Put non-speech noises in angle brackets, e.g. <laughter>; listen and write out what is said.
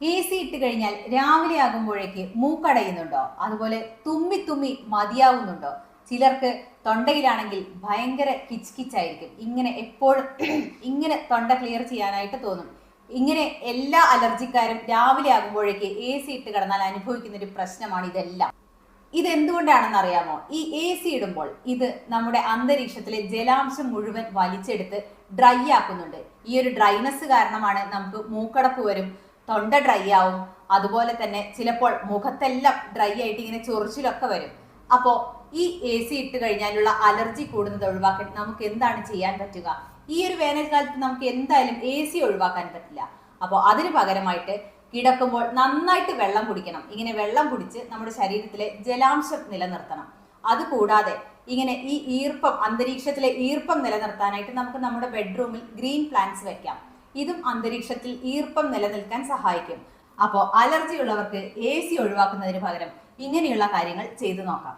A C ഇട്ട് കഴിഞ്ഞാൽ രാവിലെ ആകുമ്പോഴേക്ക് മൂക്കടയുന്നുണ്ടോ? അതുപോലെ തുമ്മി തുമ്മി മതിയാവുന്നുണ്ടോ? ചിലർക്ക് തൊണ്ടയിലാണെങ്കിൽ ഭയങ്കര കിച്ച് കിച്ചായിരിക്കും ഇങ്ങനെ എപ്പോഴും <clears throat> ഇങ്ങനെ തൊണ്ട ക്ലിയർ ചെയ്യാനായിട്ട് തോന്നും. ഇങ്ങനെ എല്ലാ അലർജിക്കാരും രാവിലെ ആകുമ്പോഴേക്ക് എ സി ഇട്ട് കിടന്നാൽ അനുഭവിക്കുന്ന ഒരു പ്രശ്നമാണ് ഇതെല്ലാം. ഇതെന്തുകൊണ്ടാണെന്ന് അറിയാമോ ഈ എ സി ഇടുമ്പോൾ ഇത് നമ്മുടെ അന്തരീക്ഷത്തിലെ ജലാംശം മുഴുവൻ വലിച്ചെടുത്ത് ഡ്രൈ ആക്കുന്നുണ്ട്. ഈ ഒരു ഡ്രൈനെസ് കാരണമാണ് നമുക്ക് മൂക്കടപ്പ് വരും. തൊണ്ട ഡ്രൈ ആവും. അതുപോലെ തന്നെ ചിലപ്പോൾ മുഖത്തെല്ലാം ഡ്രൈ ആയിട്ട് ഇങ്ങനെ ചൊറിച്ചിലൊക്കെ വരും. അപ്പോൾ ഈ എ സി ഇട്ട് കഴിഞ്ഞാലുള്ള അലർജി കൂടുന്നത് ഒഴിവാക്കാൻ നമുക്ക് എന്താണ് ചെയ്യാൻ പറ്റുക? ഈ ഒരു വേനൽക്കാലത്ത് നമുക്ക് എന്തായാലും എ സി ഒഴിവാക്കാൻ പറ്റില്ല. അപ്പോൾ അതിന് പകരമായിട്ട് കിടക്കുമ്പോൾ നന്നായിട്ട് വെള്ളം കുടിക്കണം. ഇങ്ങനെ വെള്ളം കുടിച്ച് നമ്മുടെ ശരീരത്തിലെ ജലാംശം നിലനിർത്തണം. അതുകൂടാതെ ഇങ്ങനെ ഈ ഈർപ്പം അന്തരീക്ഷത്തിലെ ഈർപ്പം നിലനിർത്താനായിട്ട് നമുക്ക് നമ്മുടെ ബെഡ്റൂമിൽ ഗ്രീൻ പ്ലാന്റ്സ് വെക്കാം. ഇതും അന്തരീക്ഷത്തിൽ ഈർപ്പം നിലനിൽക്കാൻ സഹായിക്കും. അപ്പോൾ അലർജി ഉള്ളവർക്ക് എ സി ഒഴിവാക്കുന്നതിന് പകരം ഇങ്ങനെയുള്ള കാര്യങ്ങൾ ചെയ്തു നോക്കാം.